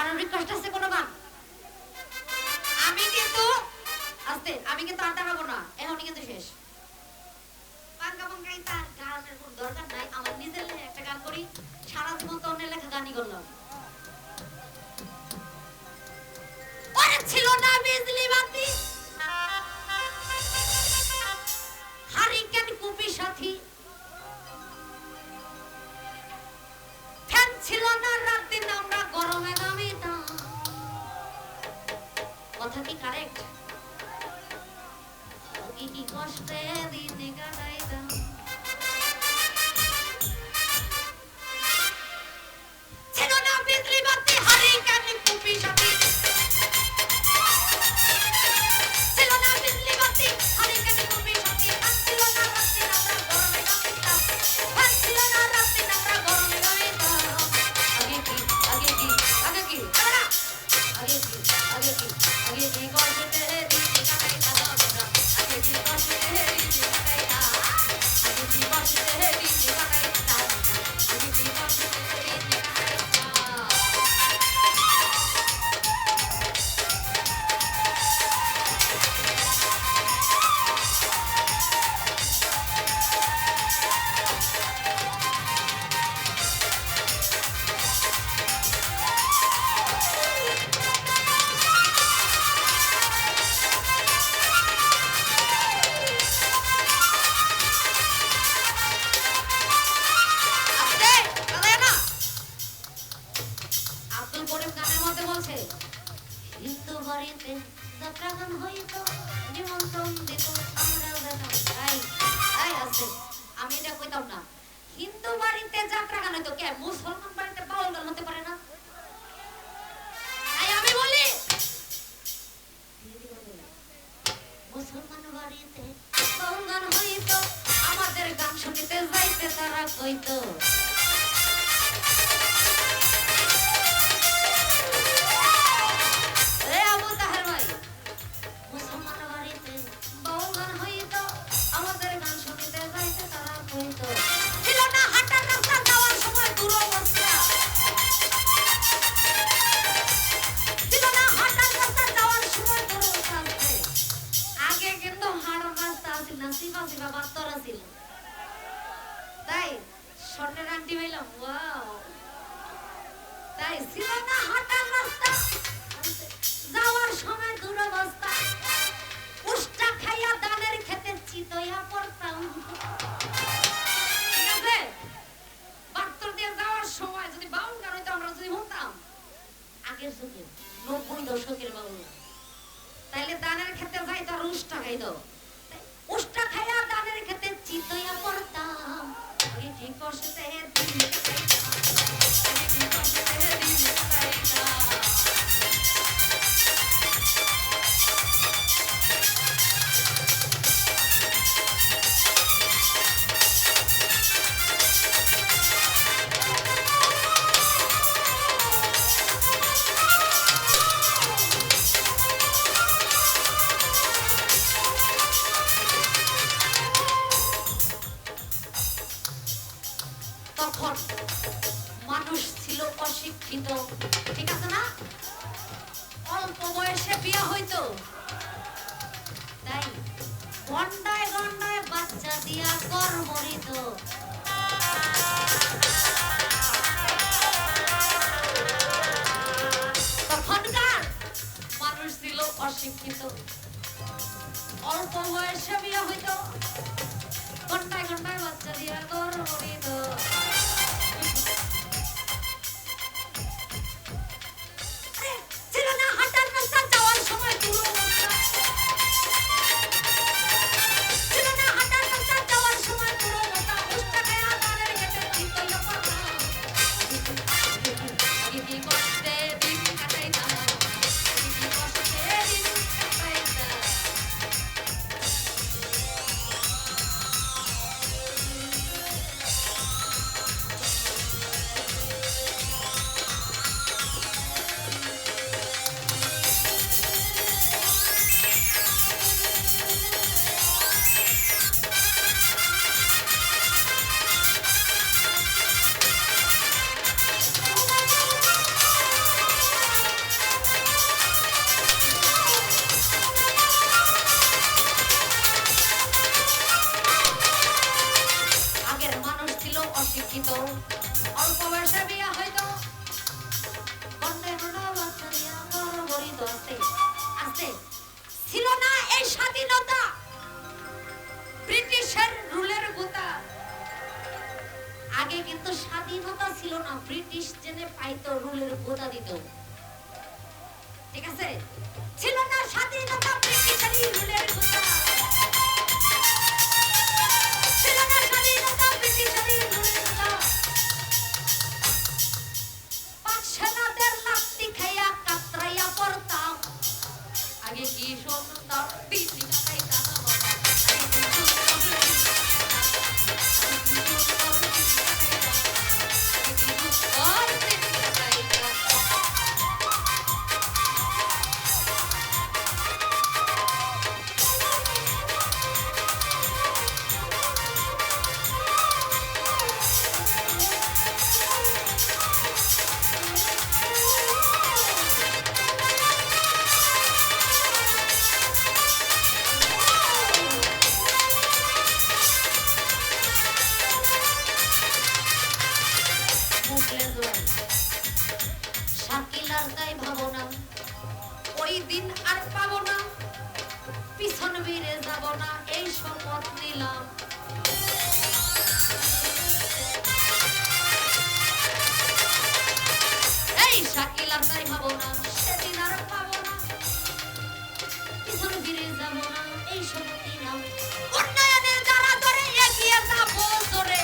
কারণ রিকোয়েস্ট আছে কোনো গান আমি কিন্তু, আস্তে, আমি কিন্তু আর দাঁড়াবো না। এখনই কিন্তু শেষ। বাঙ্গা বাঙ্গাই তার গানের কোনো দরকার নাই। আমার নিজের একটা গান করি। সারা জীবন তো অন্যের কথা কি কারেক্ট কি কষ্টে দিন কাটাইতাম? আমি না। হিন্দু বাড়িতে যাত্রা গান হইতো? কে? মুসলমান বাড়িতে বাউল গান হতে পারে না? আমি বলি, মুসলমান বাড়িতে বাউল গান হইতো, আমাদের গান শুনিতে যাইতে তারা কইতো ওয়াও দানের যুগে নব্বই দশকের বাউল তাইলে দানের খেতে যাইতো আর উষ্টা খাইতো উষ্টা খাইয়া দানের খেতে চিতইয়া পড়তাম। আগে কি কষ্টে ছিল অশিক্ষিত। ঠিক আছে না? অল্প বয়সে বিয়ে হইতো। তাই গন্ডায় গন্ডায় বাচ্চা দিয়া কর মরিত তখনকার মানুষ ছিল অশিক্ষিত। অল্প বয়সে বিয়ে হইতো। ঘন্টায় ঘন্টায় বাচ্চা দিয়া কর দেশের রুলের গোতা। আগে কিন্তু স্বাধীনতা ছিল না, ব্রিটিশ জেনে পাইতো রুলের গোতা দিত। ঠিক আছে? ছিল না স্বাধীনতা, ব্রিটিশেরই রুলের গোতা। আগে কি কাটাইতাম ফিরে যাব না এই শপথ নিলাম। এই শাকিলার তাই ভাবো না, সেদিন আর পাবো না। পিছন ফিরে যাব না এই শপথ নিলাম। উন্নয়নের যারা ধরে এগিয়ে যাব জোরে।